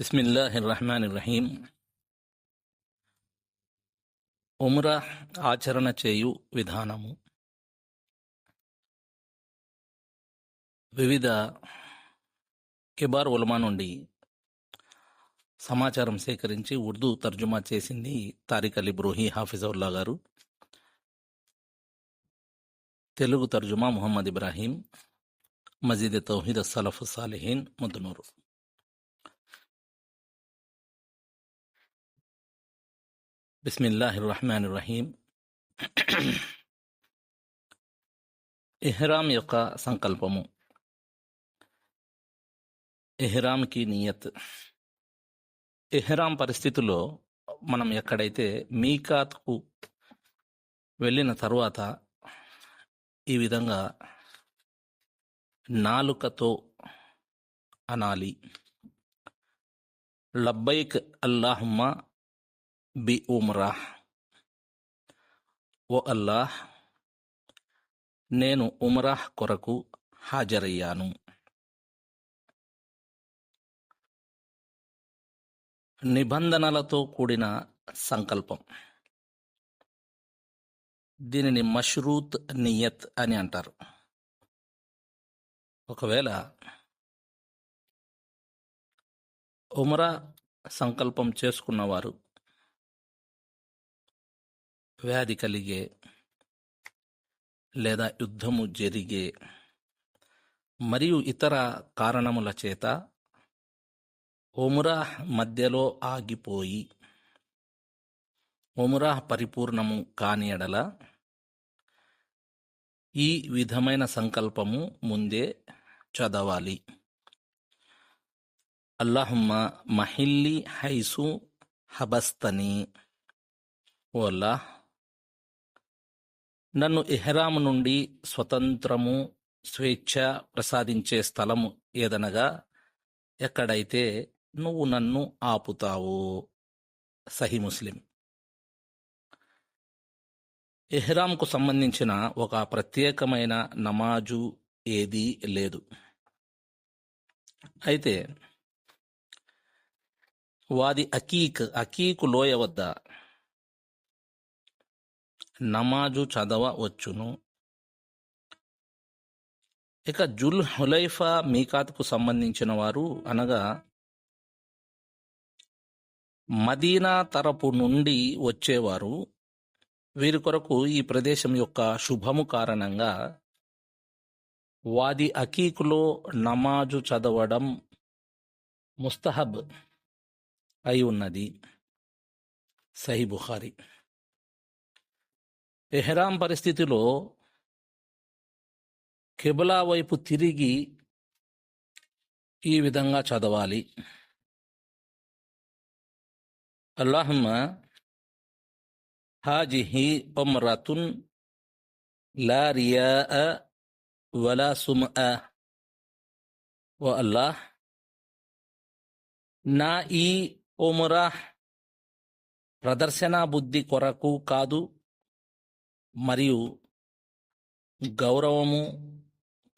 بسم الله الرحمن الرحيم ఉమ్రా ఆచరణ చేయు విధానము. వివిధ కిబార్ ఉలమా నుండి సమాచారం సేకరించి ఉర్దూ తర్జుమా చేసింది తారిక్ అలీ బ్రోహి హాఫిజౌల్లా గారు. తెలుగు తర్జుమా ముహమ్మద్ ఇబ్రాహీం మజీద్ తౌహీద్ సలఫ్ సాలిహీన్ ముద్దునూరు బిస్మిల్లాహ్ రహమాన్ రహీం ఇహ్రాం యొక్క సంకల్పము. ఇహ్రాంకి నియత్. ఇహ్రాం పరిస్థితుల్లో మనం ఎక్కడైతే మీకాత్కు వెళ్ళిన తరువాత ఈ విధంగా నాలుకతో అనాలి. లబ్బైక్ అల్లాహుమ్మ బి ఉమ్రాహ్ ఓ అల్లాహ్ నేను ఉమ్రాహ్ కొరకు హాజరయ్యాను. నిబంధనలతో కూడిన సంకల్పం. దీనిని మష్రూత్ నియత్ అని అంటారు. ఒకవేళ ఉమరా సంకల్పం చేసుకున్నవారు వ్యాధి కలిగే లేదా యుద్ధము జరిగే మరియు ఇతర కారణముల చేత ఒమురా మధ్యలో ఆగిపోయి ఒమురా పరిపూర్ణము కాని ఎడల ఈ విధమైన సంకల్పము ముందే చదవాలి. అల్లాహుమ్మ మహిల్లి హైసు హబస్తని. ఓ అల్లాహ్ నన్ను ఇహ్రాము నుండి స్వతంత్రము స్వేచ్ఛ ప్రసాదించే స్థలము ఏదనగా ఎక్కడైతే నువ్వు నన్ను ఆపుతావో సహి ముస్లిం. ఎహ్రామ్కు సంబంధించిన ఒక ప్రత్యేకమైన నమాజు ఏదీ లేదు. అయితే వాది అకీక్ అకీకు లోయ వద్ద నమాజు చదవవచ్చును ఇక జుల్ హులైఫా మీకాత్కు సంబంధించిన వారు అనగా మదీనా తరపు నుండి వచ్చేవారు. వీరి కొరకు ఈ ప్రదేశం యొక్క శుభము కారణంగా వాది అకీకులో నమాజు చదవడం ముస్తహబ్ అయి ఉన్నది. సహీ బుఖారి. ఎహ్రాం పరిస్థితిలో కెబులా వైపు తిరిగి ఈ విధంగా చదవాలి. అల్లాహమ్మ హాజిహి ఉమ్రతున్ లా రియా వలా సుమ్ ఓ అల్లాహ్ నా ఈ ఉమ్రాహ్ ప్రదర్శన బుద్ధి కొరకు కాదు మరియు గౌరవము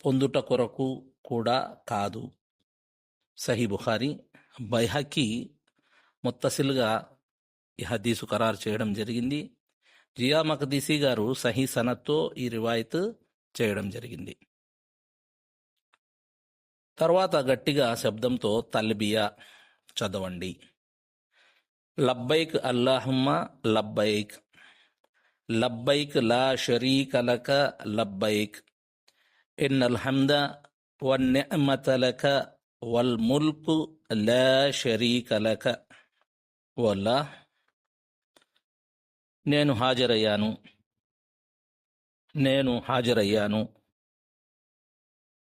పొందుట కొరకు కూడా కాదు. సహీ బుఖారి బైహకి ముత్తసిల్గా ఈ హదీసు ఖరారు చేయడం జరిగింది. జియా మకదీసీ గారు సహీ సనత్తో ఈ రివాయత్ చేయడం జరిగింది. తర్వాత గట్టిగా శబ్దంతో తల్బియా చదవండి. లబ్బైక్ అల్లాహమ్మ లబ్బైక్. లబ్బైక్ లా షరీక లక లబ్బైక్. ఇన్నల్ హమ్ద వన్నెమత లక వల్ ముల్కు లా షరీకలక వల్ల నేను హాజరయ్యాను. నేను హాజరయ్యాను.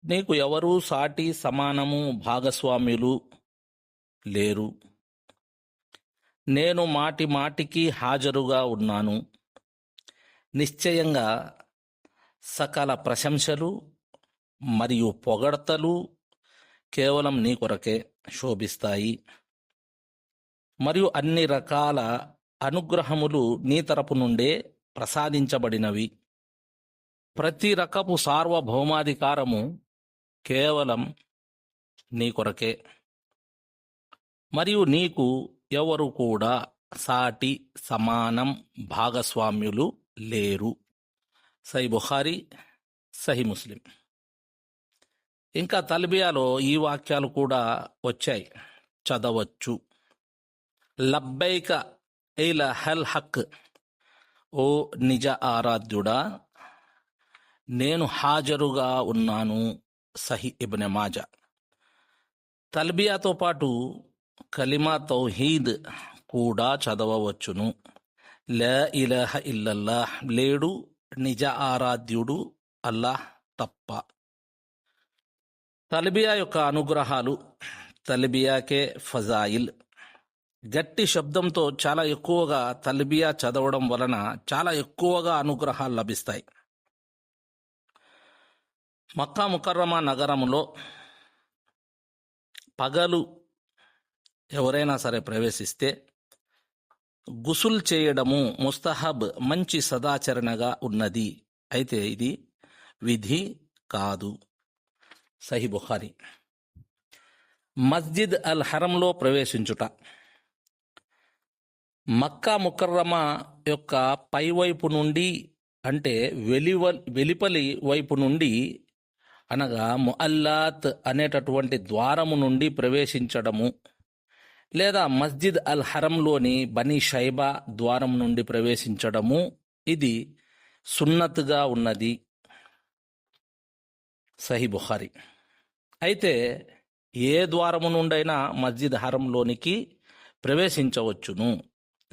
నీకు ఎవరూ సాటి సమానము భాగస్వామ్యులు లేరు. నేను మాటి మాటికి హాజరుగా ఉన్నాను. నిశ్చయంగా సకల ప్రశంసలు మరియు పొగడతలు కేవలం నీ కొరకే శోభిస్తాయి. మరియు అన్ని రకాల అనుగ్రహములు నీ తరపు నుండే ప్రసాదించబడినవి. ప్రతి రకపు సార్వభౌమాధికారము కేవలం నీ కొరకే. మరియు నీకు ఎవరు కూడా సాటి సమానం భాగస్వామ్యులు లేరు. సహీ బుఖారి సహీ ముస్లిం. ఇంకా తల్బియాలో ఈ వాక్యాలు కూడా వచ్చాయి. చదవచ్చు. లబ్బైక ఇల హల్ హక్. ఓ నిజ ఆరాధ్యుడా నేను హాజరుగా ఉన్నాను సహి ఇబ్నె మాజా. తల్బియాతో పాటు కలిమా తౌహీద్ కూడా చదవవచ్చును. ల ఇలాహ ఇల్లల్లాహ్ లేడు నిజ ఆరాధ్యుడు అల్లాహ్ తప్ప. తల్బియా యొక్క అనుగ్రహాలు తల్బియాకే ఫజాయిల్. గట్టి శబ్దంతో చాలా ఎక్కువగా తల్బియా చదవడం వలన చాలా ఎక్కువగా అనుగ్రహాలు లభిస్తాయి. మక్కా ముకర్రమా నగరంలో పగలు ఎవరైనా సరే ప్రవేశిస్తే గుసుల్ చేయడము ముస్తహబ్ మంచి సదాచరణగా ఉన్నది. అయితే ఇది విధి కాదు. సహి బుఖారి. మస్జిద్ అల్ హరంలో ప్రవేశించుట. మక్కా ముకర్రమా యొక్క పైవైపు నుండి అంటే వెలివ వెలిపలి వైపు నుండి అనగా ముఅల్లాత్ అనేటటువంటి ద్వారము నుండి ప్రవేశించడము. లేదా మస్జిద్ అల్ హరంలోని బనీ షైబా ద్వారం నుండి ప్రవేశించడము ఇది సున్నత్గా ఉన్నది. సహీ బుహారి అయితే ఏ ద్వారము నుండైనా మస్జిద్ హరంలోనికి ప్రవేశించవచ్చును.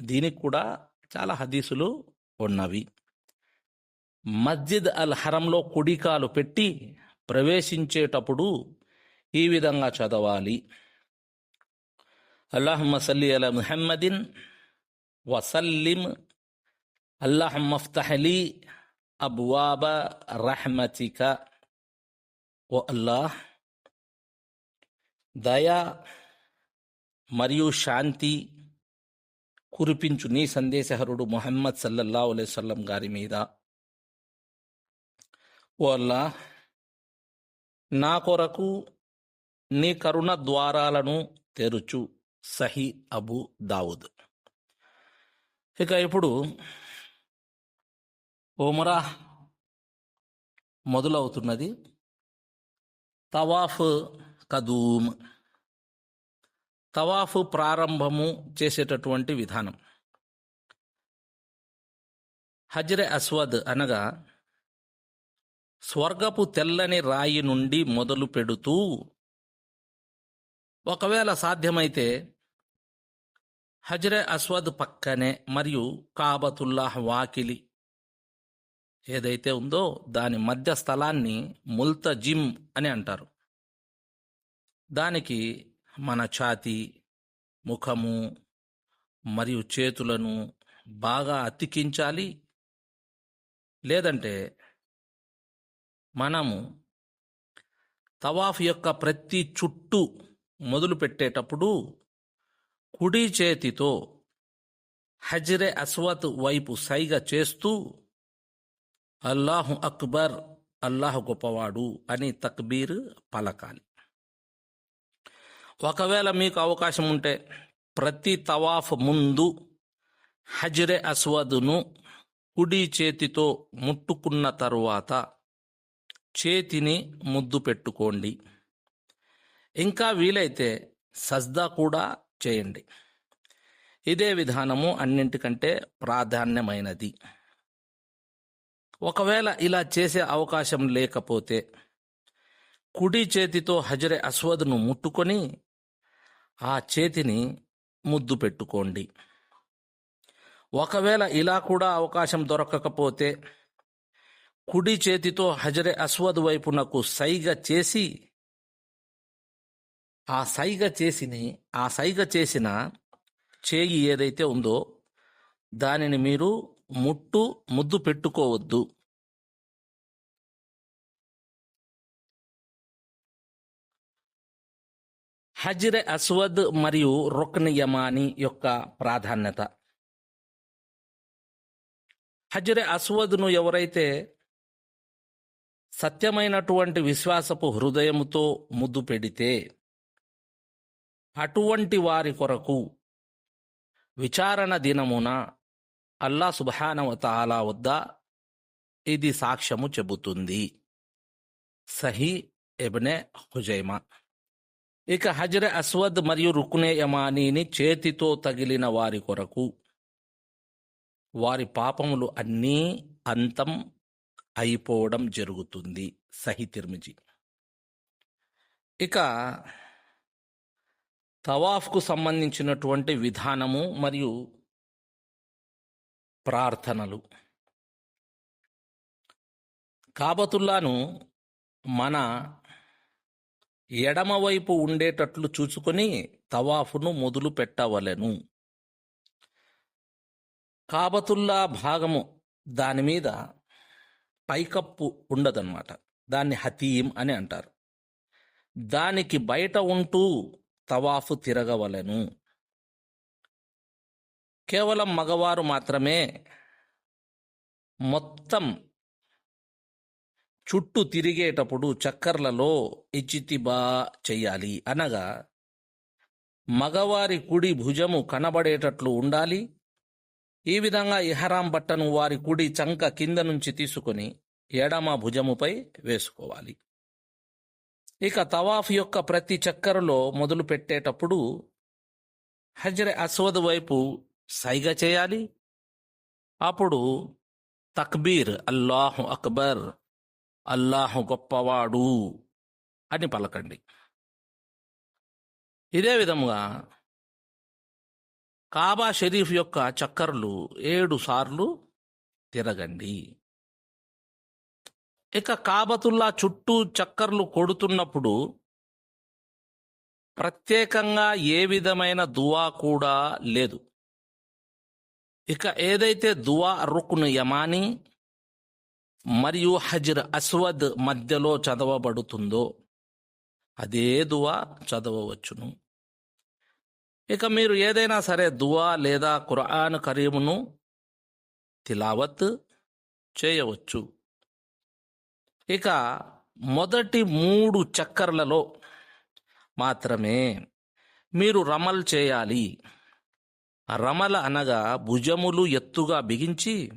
దీనికి కూడా చాలా హదీసులు ఉన్నవి. మస్జిద్ అల్ హరంలో కుడికాలు పెట్టి ప్రవేశించేటప్పుడు ఈ విధంగా చదవాలి. అల్లాహమ్మ సల్లి అల ముహమ్మదిన్ వసల్లిం అల్లాహమ్మ ఫ్తహలీ అబ్వాబ రహ్మతిక ఓ అల్లాహ్ దయా మరియు శాంతి కురిపించు నీ సందేశహరుడు మొహమ్మద్ సల్లల్లా అలైవల్లం గారి మీద. ఓ అల్లాహ్ నా కొరకు నీ కరుణ ద్వారాలను తెరుచు. Sahih Abu Dawud. ఇక ఇప్పుడు ఓమరా మొదలవుతున్నది. తవాఫ్ కదూమ్. తవాఫ్ ప్రారంభము చేసేటటువంటి విధానం. హజ్రె అస్వద్ అనగా స్వర్గపు తెల్లని రాయి నుండి మొదలు పెడుతూ ఒకవేళ సాధ్యమైతే హజరే అస్వద్ పక్కనే మరియు కాబతుల్లాహ్ వాకిలి ఏదైతే ఉందో దాని మధ్య స్థలాన్ని ముల్తజిమ్ అని అంటారు. దానికి మన ఛాతి ముఖము మరియు చేతులను బాగా అతికించాలి. లేదంటే మనము తవాఫ్ యొక్క ప్రతి చుట్టూ మొదలు పెట్టేటప్పుడు కుడి చేతితో హజ్రె అస్వత్ వైపు సైగ చేస్తూ అల్లాహు అక్బర్ అల్లాహు గొప్పవాడు అని తక్బీర్ పలకాలి. ఒకవేళ మీకు అవకాశం ఉంటే ప్రతి తవాఫ్ ముందు హజ్రె అస్వద్ను కుడి చేతితో ముట్టుకున్న తరువాత చేతిని ముద్దు పెట్టుకోండి. ఇంకా వీలైతే సజ్దా కూడా చేయండి. ఇదే విధానము అన్నింటికంటే ప్రాధాన్యమైనది. ఒకవేళ ఇలా చేసే అవకాశం లేకపోతే కుడి చేతితో హజరే అస్వద్ను ముట్టుకొని ఆ చేతిని ముద్దు పెట్టుకోండి. ఒకవేళ ఇలా కూడా అవకాశం దొరకకపోతే కుడి చేతితో హజరే అస్వద్ వైపునకు సైగ చేసి ఆ సైగ చేసిని ఆ సైగ చేసిన చేయి ఏదైతే ఉందో దానిని మీరు ముట్టు ముద్దు పెట్టుకోవద్దు. హజ్రె అస్వద్ మరియు రుక్న్ యమాని యొక్క ప్రాధాన్యత. హజ్రె అస్వద్ను ఎవరైతే సత్యమైనటువంటి విశ్వాసపు హృదయముతో ముద్దు పెడితే అటువంటి వారి కొరకు విచారణ దినమున అల్లా సుబహానవతాలా వద్ద ఇది సాక్ష్యము చెబుతుంది. సహీ ఎబ్నే హుజైమా. ఇక హజర్ అస్వద్ మరియు రుకునే యమానీని చేతితో తగిలిన వారి కొరకు వారి పాపములు అన్నీ అంతం అయిపోవడం జరుగుతుంది. సహి తిర్మిజి. ఇక తవాఫ్కు సంబంధించినటువంటి విధానము మరియు ప్రార్థనలు. కాబతుల్లాను మన ఎడమవైపు ఉండేటట్లు చూసుకొని తవాఫును మొదలు పెట్టవలెను. కాబతుల్లా భాగము దాని మీద పైకప్పు ఉండదన్నమాట. దాన్ని హతీం అని అంటారు. దానికి బయట ఉంటూ తవాఫు తిరగవలెను. కేవలం మగవారు మాత్రమే మొత్తం చుట్టూ తిరిగేటప్పుడు చక్కర్లలో ఇచ్చితిబా చెయ్యాలి. అనగా మగవారి కుడి భుజము కనబడేటట్లు ఉండాలి. ఈ విధంగా ఇహరాం బట్టను వారి కుడి చంక కింద నుంచి తీసుకొని ఎడమ భుజముపై వేసుకోవాలి. ఇక తవాఫ్ యొక్క ప్రతి చక్కరలో మొదలు పెట్టేటప్పుడు హజర్ అస్వద్ వైపు సైగ చేయాలి. అప్పుడు తక్బీర్ అల్లాహు అక్బర్ అల్లాహు గొప్పవాడు అని పలకండి. ఇదే విధముగా కాబా షరీఫ్ యొక్క చక్కర్లు ఏడు సార్లు తిరగండి. ఇక కాబతుల్లా చుట్టూ చక్కర్లు కొడుతున్నప్పుడు ప్రత్యేకంగా ఏ విధమైన దువా కూడా లేదు. ఇక ఏదైతే దువా రుక్న్ యమాని మరియు హజ్ర్ అస్వద్ మధ్యలో చదవబడుతుందో అదే దువా చదవవచ్చును. ఇక మీరు ఏదైనా సరే దువా లేదా ఖురాన్ కరీమును తిలావత్ చేయవచ్చు. ఇక మొదటి మూడు చక్కర్లలో మాత్రమే మీరు రమల్ చేయాలి. రమల అనగా భుజములు ఎత్తుగా బిగించి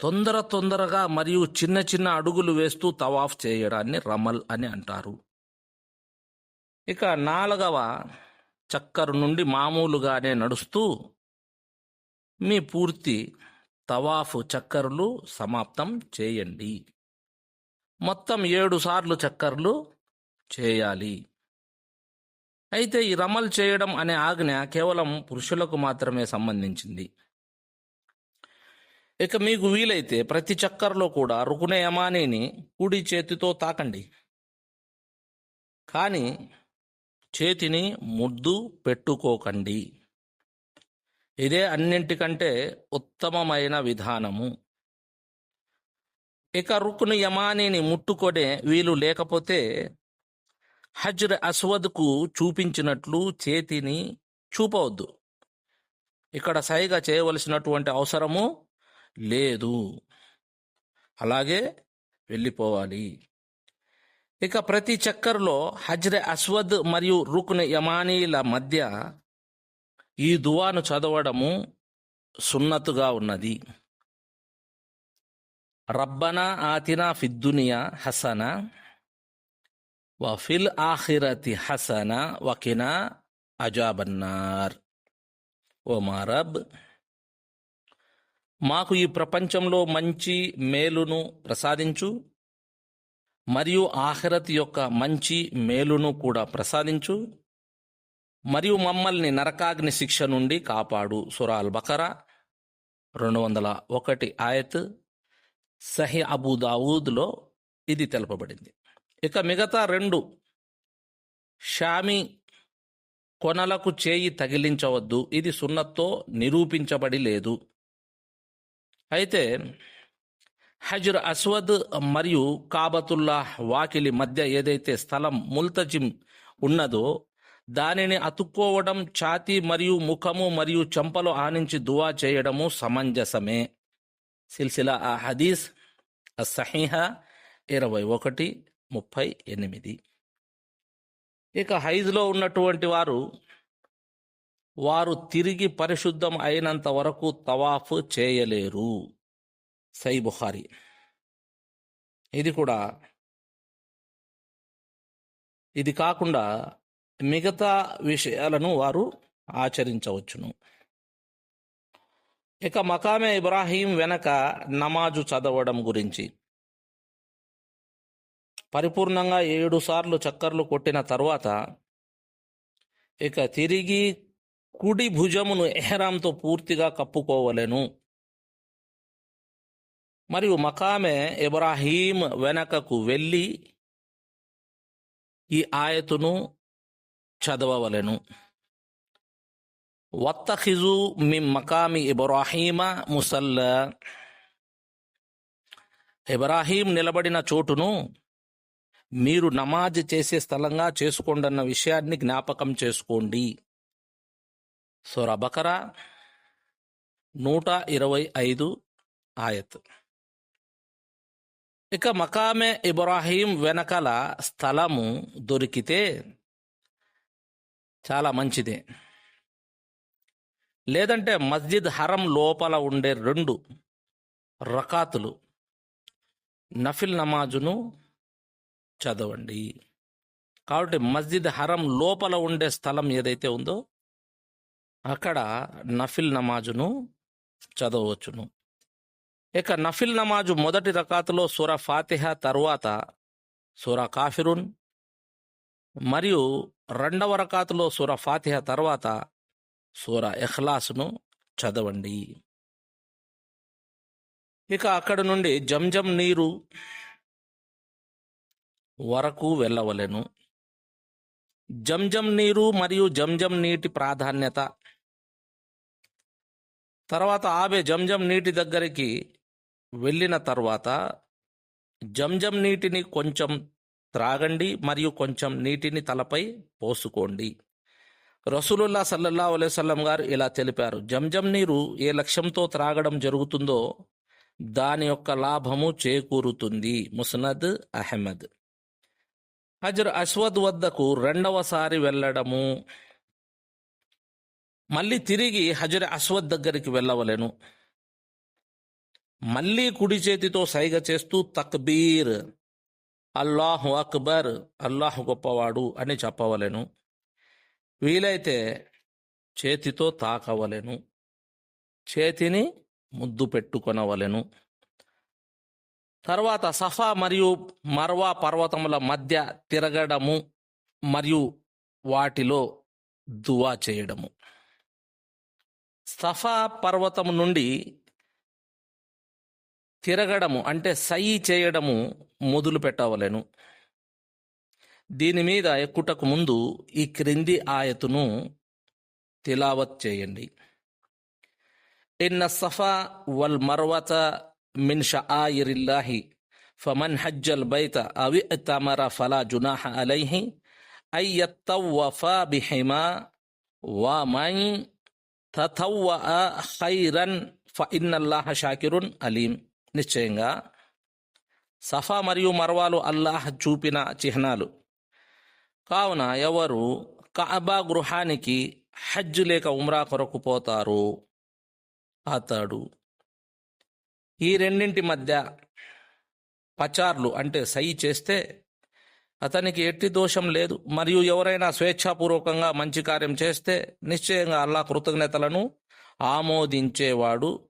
తొందర తొందరగా మరియు చిన్న చిన్న అడుగులు వేస్తూ తవాఫ్ చేయడాన్ని రమల్ అని అంటారు. ఇక నాలుగవ చక్కరు నుండి మామూలుగానే నడుస్తూ మీ పూర్తి తవాఫ్ చక్కర్లు సమాప్తం చేయండి. మొత్తం ఏడు సార్లు చక్కర్లు చేయాలి. అయితే ఈ రమల్ చేయడం అనే ఆజ్ఞ కేవలం పురుషులకు మాత్రమే సంబంధించింది. ఇక మీకు వీలైతే ప్రతి చక్కర్లో కూడా రుకునే యమానీని కుడి చేతితో తాకండి. కానీ చేతిని ముద్దు పెట్టుకోకండి. ఇదే అన్నింటికంటే ఉత్తమమైన విధానము. ఇక రుక్ను యమానీని ముట్టుకొనే వీలు లేకపోతే హజ్ర్ అస్వద్కు చూపించినట్లు చేతిని చూపవద్దు. ఇక్కడ సైగా చేయవలసినటువంటి అవసరము లేదు. అలాగే వెళ్ళిపోవాలి. ఇక ప్రతి చక్కర్లో హజ్ర అస్వద్ మరియు రుకున్ యమానీల మధ్య ఈ దువాను చదవడము సున్నతుగా ఉన్నది. రబ్బనా ఆతినా ఫిద్దునియా హసన వఫిల్ ఆఖిరతి హసన వకినా అజాబన్నార్. ఓ మారబ్ మాకు ఈ ప్రపంచంలో మంచి మేలును ప్రసాదించు మరియు ఆఖరత్ యొక్క మంచి మేలును కూడా ప్రసాదించు. మరియు మమ్మల్ని నరకాగ్ని శిక్ష నుండి కాపాడు. సురాల్ బకరా రెండు వందల ఒకటి ఆయత్ సహి అబూ దావూద్లో ఇది తెలపబడింది. ఇక మిగతా రెండు షామి కొనలకు చేయి తగిలించవద్దు. ఇది సున్నత్తో నిరూపించబడి లేదు. అయితే హజర్ అస్వద్ మరియు కాబతుల్లా వాకిలి మధ్య ఏదైతే స్థలం ముల్తజిం ఉన్నదో దానిని అతుక్కోవడం ఛాతీ మరియు ముఖము మరియు చెంపలు ఆనించి దువా చేయడము సమంజసమే. సిల్సిలా ఆ హదీస్ అసహీహ ఇరవై ఒకటి ముప్పై ఎనిమిది. ఇక హైజ్లో ఉన్నటువంటి వారు వారు తిరిగి పరిశుద్ధం అయినంత వరకు తవాఫ్ చేయలేరు. సై బుఖారి. ఇది కూడా ఇది కాకుండా మిగతా విషయాలను వారు ఆచరించవచ్చును. ఇక మకామే ఇబ్రాహీం వెనక నమాజు చదవడం గురించి. పరిపూర్ణంగా ఏడు సార్లు చక్కర్లు కొట్టిన తర్వాత ఇక తిరిగి కుడి భుజమును ఎహరాంతో పూర్తిగా కప్పుకోవలెను. మరియు మకామే ఇబ్రాహీం వెనకకు వెళ్ళి ఈ ఆయతును చదవవలెను. వత్తఖిజు మిమ్ మకామి ఇబ్రాహీమ ముసల్ల. ఇబ్రాహీం నిలబడిన చోటును మీరు నమాజ్ చేసే స్థలంగా చేసుకోండన్న విషయాన్ని జ్ఞాపకం చేసుకోండి. సూరా బకరా నూట ఇరవై ఐదు ఆయత్. ఇక మకామే ఇబ్రాహీం వెనకల స్థలము దొరికితే చాలా మంచిదే. లేదంటే మస్జిద్ హరం లోపల ఉండే రెండు రకాతులు. నఫిల్ నమాజును చదవండి. కాబట్టి మస్జిద్ హరం లోపల ఉండే స్థలం ఏదైతే ఉందో అక్కడ నఫిల్ నమాజును చదవచ్చును. ఇక నఫిల్ నమాజు మొదటి రకాతులో సూర ఫాతిహ తరువాత సూర కాఫిరున్ మరియు రెండవ రకాతులో సూర ఫాతిహ తర్వాత సూర ఎహ్లాస్ను చదవండి. ఇక అక్కడ నుండి జంజం నీరు వరకు వెళ్ళవలెను. జంజం నీరు మరియు జంజం నీటి ప్రాధాన్యత. తర్వాత ఆమె జంజం నీటి దగ్గరికి వెళ్ళిన తర్వాత జంజం నీటిని కొంచెం త్రాగండి మరియు కొంచెం నీటిని తలపై పోసుకోండి. రసూలుల్లా సల్లల్లా అలైవల్లం గారు ఇలా తెలిపారు. జంజం నీరు ఏ లక్ష్యంతో త్రాగడం జరుగుతుందో దాని యొక్క లాభము చేకూరుతుంది. ముస్నద్ అహ్మద్. హజర్ అశ్వద్ వద్దకు రెండవసారి వెళ్ళడము. మళ్ళీ తిరిగి హజర్ అశ్వద్ దగ్గరికి వెళ్ళవలెను. మళ్ళీ కుడి చేతితో సైగ చేస్తూ తక్బీర్. అల్లాహు అక్బర్ అల్లాహు గొప్పవాడు అని చెప్పవలెను. వీలైతే చేతితో తాకవలెను. చేతిని ముద్దు పెట్టుకొనవలెను. తర్వాత సఫా మరియు మర్వా పర్వతముల మధ్య తిరగడము మరియు వాటిలో దువా చేయడము. సఫా పర్వతం నుండి తిరగడము అంటే సై చేయడము మొదలు పెట్టవలెను. దీని మీద ఎక్కుటకు ముందు ఈ క్రింది ఆయతును తిలావత్ చేయండి. ఇన్న సఫా వల్ మర్వత మిన్ షాయిరిల్లాహి ఫమన్ హజ్జల్ బైత అవి తమర ఫలా జునాహ అలైహి అయ్యత్తవ్వఫా బిహిమా మై తథవ్వ ఖైరన్ ఫ ఇన్నల్లాహ షాకిరున్ అలీం. నిశ్చయంగా సఫా మరియు మర్వాలు అల్లాహ్ చూపిన చిహ్నాలు. కావున ఎవరు కాబా గృహానికి హజ్ లేక ఉమ్రా కొరకు పోతారు అతడు. ఈ రెండింటి మధ్య పచార్లు అంటే సై చేస్తే అతనికి ఎట్టి దోషం లేదు. మరియు ఎవరైనా స్వేచ్ఛాపూర్వకంగా మంచి కార్యం చేస్తే నిశ్చయంగా అల్లా కృతజ్ఞతలను ఆమోదించేవాడు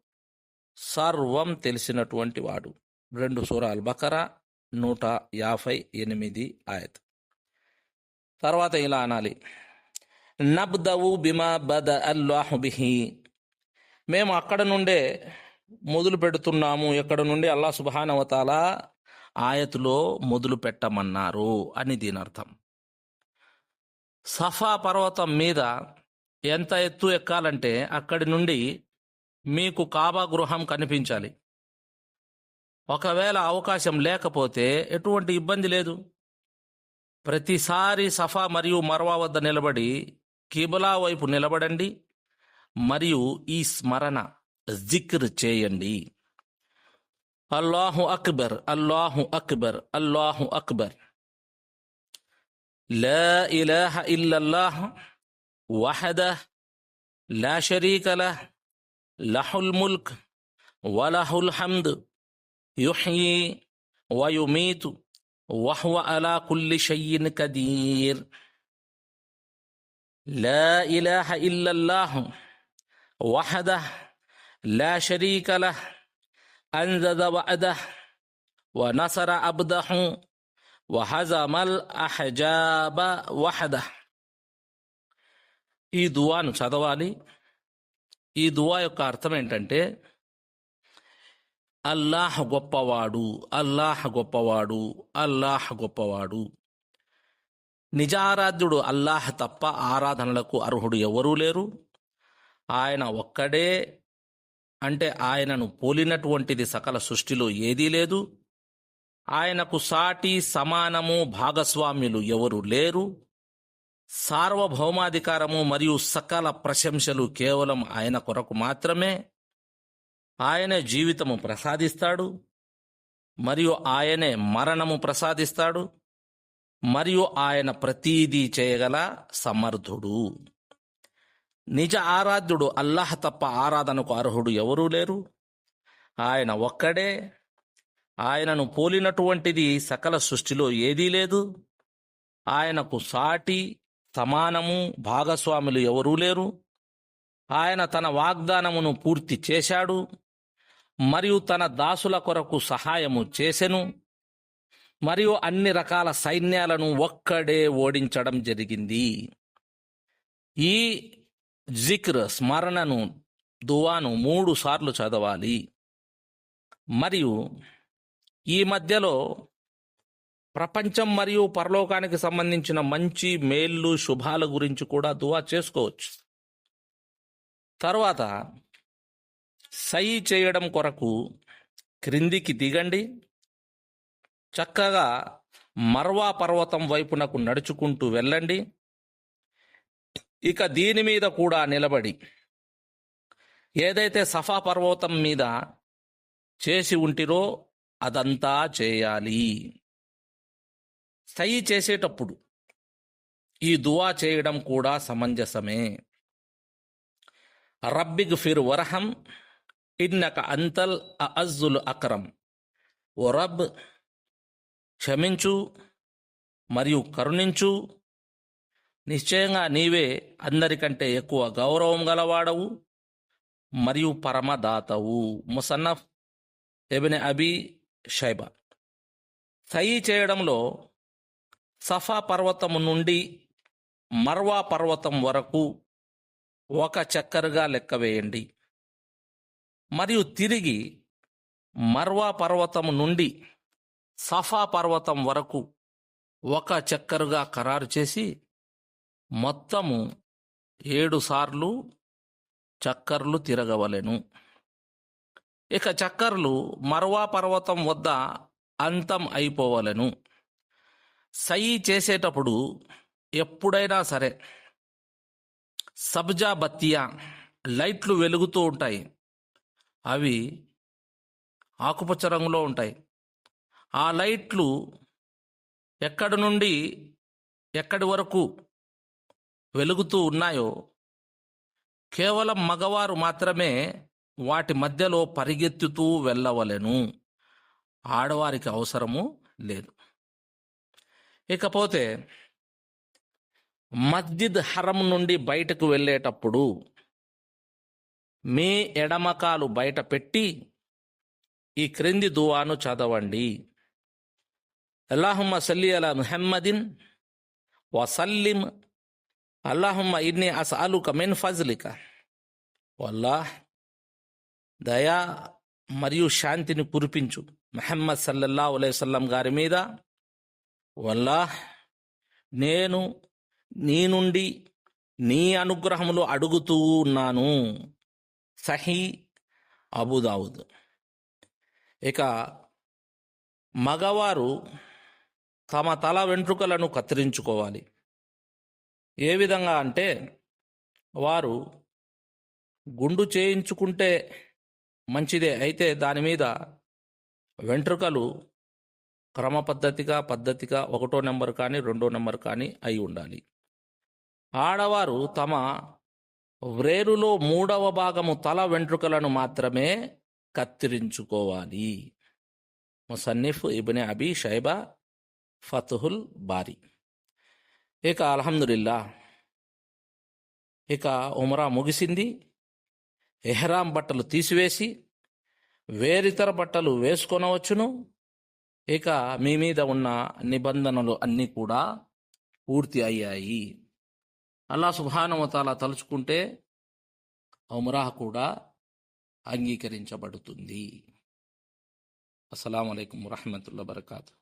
సర్వం తెలిసినటువంటి వాడు. రెండు సూరాల్. బకరా నూట యాభై ఎనిమిది ఆయత్. తర్వాత ఇలా అనాలి. నబ్దవు బిమా బద అల్లాహుబిహి మేము అక్కడ నుండే మొదలు పెడుతున్నాము. ఎక్కడ నుండి? అల్లా సుబానవతాల ఆయతులో మొదలు పెట్టమన్నారు అని దీని అర్థం. సఫా పర్వతం మీద ఎంత ఎత్తు ఎక్కాలంటే అక్కడి నుండి మీకు కాబా గృహం కనిపించాలి. ఒకవేళ అవకాశం లేకపోతే ఎటువంటి ఇబ్బంది లేదు. ప్రతిసారి సఫా మరియు మర్వా వద్ద నిలబడి కిబలా వైపు నిలబడండి మరియు ఈ స్మరణ జిక్ర్ చేయండి. అల్లాహు అక్బర్ అల్లాహు అక్బర్ అల్లాహు అక్బర్. لا إله إلا الله وحده له الملك وله الحمد يحيي ويميت وهو على كل شيء قدير. لا إله إلا الله وحده لا شريك له أنزل وعده ونصر عبده وهزم الأحجاب وحده. إدوان شادوالي ఈ దువా యొక్క అర్థం ఏంటంటే అల్లాహ్ గొప్పవాడు అల్లాహ్ గొప్పవాడు అల్లాహ్ గొప్పవాడు. నిజారాధ్యుడు అల్లాహ్ తప్ప ఆరాధనలకు అర్హుడు ఎవరూ లేరు. ఆయన ఒక్కడే అంటే ఆయనను పోలినటువంటిది సకల సృష్టిలో ఏదీ లేదు. ఆయనకు సాటి సమానము భాగస్వామ్యులు ఎవరు లేరు. సార్వభౌమాధికారము మరియు సకల ప్రశంసలు కేవలం ఆయన కొరకు మాత్రమే. ఆయన జీవితము ప్రసాదిస్తాడు మరియు ఆయనే మరణము ప్రసాదిస్తాడు మరియు ఆయన ప్రతీదీ చేయగల సమర్థుడు. నిజ ఆరాధ్యుడు అల్లాహ్ తప్ప ఆరాధనకు అర్హుడు ఎవరూ లేరు. ఆయన ఒక్కడే. ఆయనను పోలినటువంటిది సకల సృష్టిలో ఏదీ లేదు. ఆయనకు సాటి సమానము భాగస్వాములు ఎవరూ లేరు. ఆయన తన వాగ్దానమును పూర్తి చేశాడు. మరియు తన దాసుల కొరకు సహాయము చేసెను. మరియు అన్ని రకాల సైన్యాలను ఒక్కడే ఓడించడం జరిగింది. ఈ జిక్ర్ స్మరణను దువాను మూడు సార్లు చదవాలి. మరియు ఈ మధ్యలో ప్రపంచం మరియు పరలోకానికి సంబంధించిన మంచి మేళ్ళు శుభాల గురించి కూడా దువా చేసుకోవచ్చు. తర్వాత సై చేయడం కొరకు క్రిందికి దిగండి. చక్కగా మర్వా పర్వతం వైపునకు నడుచుకుంటూ వెళ్ళండి. ఇక దీని మీద కూడా నిలబడి ఏదైతే సఫా పర్వతం మీద చేసి ఉంటిరో అదంతా చేయాలి. సై చేసేటప్పుడు ఈ దువా చేయడం కూడా సమంజసమే. రబ్బిగ్ ఫిర్ వరహం ఇన్నక అంతల్ అజ్జుల్ అక్రమ్. ఓ రబ్ క్షమించు మరియు కరుణించు. నిశ్చయంగా నీవే అందరికంటే ఎక్కువ గౌరవం గలవాడవు మరియు పరమదాతవు. ముసన్నఫ్ ఎబిన్ అబీ షైబా. సై చేయడంలో సఫా పర్వతం నుండి మర్వా పర్వతం వరకు ఒక చక్కరుగా లెక్క వేయండి. మరియు తిరిగి మర్వా పర్వతం నుండి సఫా పర్వతం వరకు ఒక చక్కరుగా ఖరారు చేసి మొత్తము ఏడు సార్లు చక్కర్లు తిరగవలెను. ఇక చక్కర్లు మర్వా పర్వతం వద్ద అంతం అయిపోవలెను. సై చేసేటప్పుడు ఎప్పుడైనా సరే సబ్జా బత్తియా లైట్లు వెలుగుతూ ఉంటాయి. అవి ఆకుపచ్చ రంగులో ఉంటాయి. ఆ లైట్లు ఎక్కడి నుండి ఎక్కడి వరకు వెలుగుతూ ఉన్నాయో కేవలం మగవారు మాత్రమే వాటి మధ్యలో పరిగెత్తుతూ వెళ్ళవలెను. ఆడవారికి అవసరము లేదు. ఇకపోతే మస్జిద్ హరం నుండి బయటకు వెళ్ళేటప్పుడు మీ ఎడమకాలు బయట పెట్టి ఈ క్రింది దువాను చదవండి. అల్లాహుమ్మ సల్లి అలా ముహమ్మదిన్ వసల్లిం అల్లాహుమ్మ ఇన్ని అసలుక మిన్ ఫజ్లిక. వల్లాహ్ దయా మరియు శాంతిని కురిపించు. మహమ్మద్ సల్లల్లా అలైవల్లం గారి మీద వల్లాహ్ నేను నీ నుండి నీ అనుగ్రహములు అడుగుతూ ఉన్నాను. సహీ అబుదావుద్ ఇక మగవారు తమ తల వెంట్రుకలను కత్తిరించుకోవాలి. ఏ విధంగా అంటే వారు గుండు చేయించుకుంటే మంచిదే. అయితే దాని మీద వెంట్రుకలు క్రమ పద్ధతిగా పద్ధతిగా ఒకటో నెంబర్ కానీ రెండో నెంబర్ కానీ అయి ఉండాలి. ఆడవారు తమ వ్రేరులో మూడవ భాగము తల వెంట్రుకలను మాత్రమే కత్తిరించుకోవాలి. ముసన్నిఫ్ ఇబ్నె అబీ షైబా ఫతుహుల్ బారి. ఇక అల్హమ్దుల్లా ఇక ఉమరా ముగిసింది. ఎహ్రాం బట్టలు తీసివేసి వేరితర బట్టలు వేసుకొనవచ్చును. ఇక మీ మీద ఉన్న నిబంధనలు అన్నీ కూడా పూర్తి అయ్యాయి. అల్లా సుభానవతాల తలుచుకుంటే ఉమ్రాహ్ కూడా అంగీకరించబడుతుంది. అస్సలం అయికం వరహమతుల్లా వరకాతు